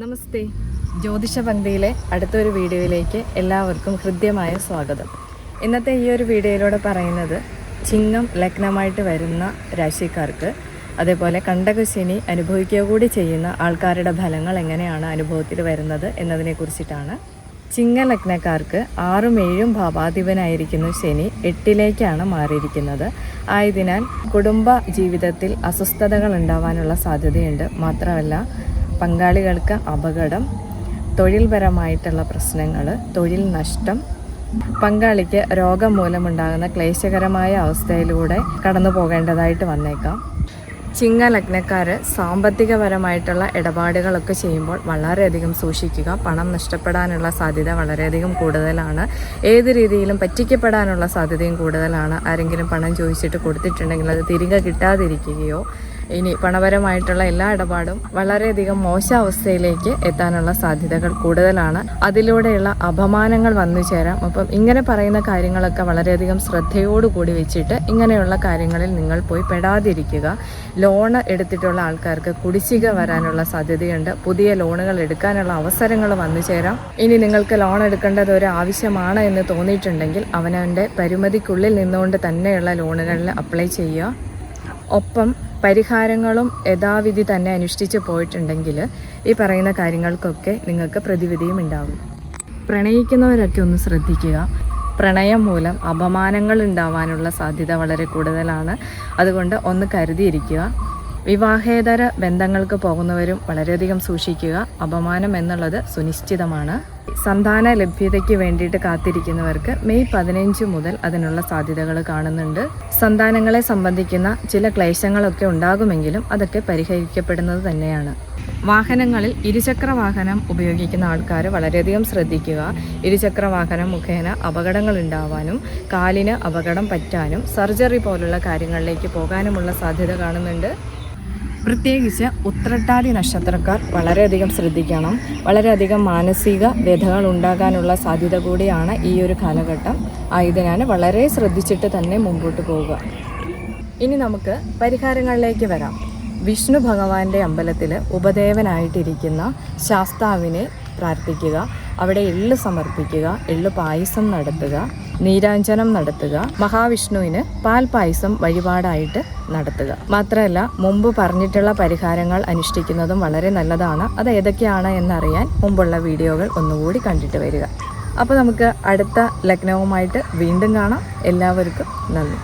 നമസ്തേ. ജ്യോതിഷ പങ്ക്തിയിലെ അടുത്തൊരു വീഡിയോയിലേക്ക് എല്ലാവർക്കും ഹൃദ്യമായ സ്വാഗതം. ഇന്നത്തെ ഈ ഒരു വീഡിയോയിലൂടെ പറയുന്നത് ചിങ്ങം ലഗ്നമായിട്ട് വരുന്ന രാശിക്കാർക്ക് അതേപോലെ കണ്ടകശനി അനുഭവിക്കുക കൂടി ചെയ്യുന്ന ആൾക്കാരുടെ ഫലങ്ങൾ എങ്ങനെയാണ് അനുഭവത്തിൽ വരുന്നത് എന്നതിനെ കുറിച്ചിട്ടാണ്. ചിങ്ങ ലഗ്നക്കാർക്ക് ആറും ഏഴും ഭാവാധിപനായിരിക്കുന്ന ശനി എട്ടിലേക്കാണ് മാറിയിരിക്കുന്നത്. ആയതിനാൽ കുടുംബ ജീവിതത്തിൽ അസ്വസ്ഥതകൾ ഉണ്ടാവാനുള്ള സാധ്യതയുണ്ട്. മാത്രമല്ല പങ്കാളികൾക്ക് അപകടം തൊഴിൽപരമായിട്ടുള്ള പ്രശ്നങ്ങൾ തൊഴിൽ നഷ്ടം പങ്കാളിക്ക് രോഗം മൂലമുണ്ടാകുന്ന ക്ലേശകരമായ അവസ്ഥയിലൂടെ കടന്നു പോകേണ്ടതായിട്ട് വന്നേക്കാം. ചിങ്ങ ലഗ്നക്കാർ സാമ്പത്തികപരമായിട്ടുള്ള ഇടപാടുകളൊക്കെ ചെയ്യുമ്പോൾ വളരെയധികം സൂക്ഷിക്കുക. പണം നഷ്ടപ്പെടാനുള്ള സാധ്യത വളരെയധികം കൂടുതലാണ്. ഏത് രീതിയിലും പറ്റിക്കപ്പെടാനുള്ള സാധ്യതയും കൂടുതലാണ്. ആരെങ്കിലും പണം ചോദിച്ചിട്ട് കൊടുത്തിട്ടുണ്ടെങ്കിൽ അത് തിരികെ കിട്ടാതിരിക്കുകയോ ഇനി പണപരമായിട്ടുള്ള എല്ലാ ഇടപാടും വളരെയധികം മോശാവസ്ഥയിലേക്ക് എത്താനുള്ള സാധ്യതകൾ കൂടുതലാണ്. അതിലൂടെയുള്ള അപമാനങ്ങൾ വന്നു ചേരാം. അപ്പം ഇങ്ങനെ പറയുന്ന കാര്യങ്ങളൊക്കെ വളരെയധികം ശ്രദ്ധയോടുകൂടി വെച്ചിട്ട് ഇങ്ങനെയുള്ള കാര്യങ്ങളിൽ നിങ്ങൾ പോയി പെടാതിരിക്കുക. ലോൺ എടുത്തിട്ടുള്ള ആൾക്കാർക്ക് കുടിശ്ശിക വരാനുള്ള സാധ്യതയുണ്ട്. പുതിയ ലോണുകൾ എടുക്കാനുള്ള അവസരങ്ങൾ വന്നു ചേരാം. ഇനി നിങ്ങൾക്ക് ലോൺ എടുക്കേണ്ടത് ഒരു ആവശ്യമാണ് എന്ന് തോന്നിയിട്ടുണ്ടെങ്കിൽ അവനവന്റെ പരിമിതിക്കുള്ളിൽ നിന്നുകൊണ്ട് തന്നെയുള്ള ലോണുകളിൽ അപ്ലൈ ചെയ്യുക. ഒപ്പം പരിഹാരങ്ങളും യഥാവിധി തന്നെ അനുഷ്ഠിച്ചു പോയിട്ടുണ്ടെങ്കിൽ ഈ പറയുന്ന കാര്യങ്ങൾക്കൊക്കെ നിങ്ങൾക്ക് പ്രതിവിധിയും ഉണ്ടാകും പ്രണയിക്കുന്നവരൊക്കെ ഒന്ന് ശ്രദ്ധിക്കുക. പ്രണയം മൂലം അപമാനങ്ങൾ ഉണ്ടാവാനുള്ള സാധ്യത വളരെ കൂടുതലാണ്. അതുകൊണ്ട് ഒന്ന് കരുതിയിരിക്കുക. വിവാഹേതര ബന്ധങ്ങൾക്ക് പോകുന്നവരും വളരെയധികം സൂക്ഷിക്കുക അപമാനം എന്നുള്ളത് സുനിശ്ചിതമാണ്. സന്താന ലഭ്യതയ്ക്ക് വേണ്ടിയിട്ട് കാത്തിരിക്കുന്നവർക്ക് മെയ് പതിനഞ്ച് മുതൽ അതിനുള്ള സാധ്യതകൾ കാണുന്നുണ്ട്. സന്താനങ്ങളെ സംബന്ധിക്കുന്ന ചില ക്ലേശങ്ങളൊക്കെ ഉണ്ടാകുമെങ്കിലും അതൊക്കെ പരിഹരിക്കപ്പെടുന്നത് തന്നെയാണ്. വാഹനങ്ങളിൽ ഇരുചക്ര വാഹനം ഉപയോഗിക്കുന്ന ആൾക്കാർ വളരെയധികം ശ്രദ്ധിക്കുക. ഇരുചക്ര വാഹനം മുഖേന അപകടങ്ങൾ ഉണ്ടാവാനും കാലിന് അപകടം പറ്റാനും സർജറി പോലുള്ള കാര്യങ്ങളിലേക്ക് പോകാനുമുള്ള സാധ്യത കാണുന്നുണ്ട്. പ്രത്യേകിച്ച് ഉത്രട്ടാതി നക്ഷത്രക്കാർ വളരെയധികം ശ്രദ്ധിക്കണം. വളരെയധികം മാനസിക വ്യഥകൾ ഉണ്ടാകാനുള്ള സാധ്യത കൂടിയാണ് ഈ ഒരു കാലഘട്ടം. ആയതിനാൽ വളരെ ശ്രദ്ധിച്ചിട്ട് തന്നെ മുമ്പോട്ട് പോവുക. ഇനി നമുക്ക് പരിഹാരങ്ങളിലേക്ക് വരാം. വിഷ്ണു ഭഗവാന്റെ അമ്പലത്തിൽ ഉപദേവനായിട്ടിരിക്കുന്ന ശാസ്താവിനെ പ്രാർത്ഥിക്കുക. അവിടെ എള്ള് സമർപ്പിക്കുക എള്ള് പായസം നടത്തുക നീരാഞ്ജനം നടത്തുക മഹാവിഷ്ണുവിന് പാൽ പായസം വഴിപാടായിട്ട് നടത്തുക. മാത്രമല്ല മുമ്പ് പറഞ്ഞിട്ടുള്ള പരിഹാരങ്ങൾ അനുഷ്ഠിക്കുന്നതും വളരെ നല്ലതാണ്. അത് ഏതൊക്കെയാണ് എന്നറിയാൻ മുമ്പുള്ള വീഡിയോകൾ ഒന്നുകൂടി കണ്ടിട്ട് വരിക. അപ്പോൾ നമുക്ക് അടുത്ത ലഗ്നവുമായിട്ട് വീണ്ടും കാണാം. എല്ലാവർക്കും നന്ദി.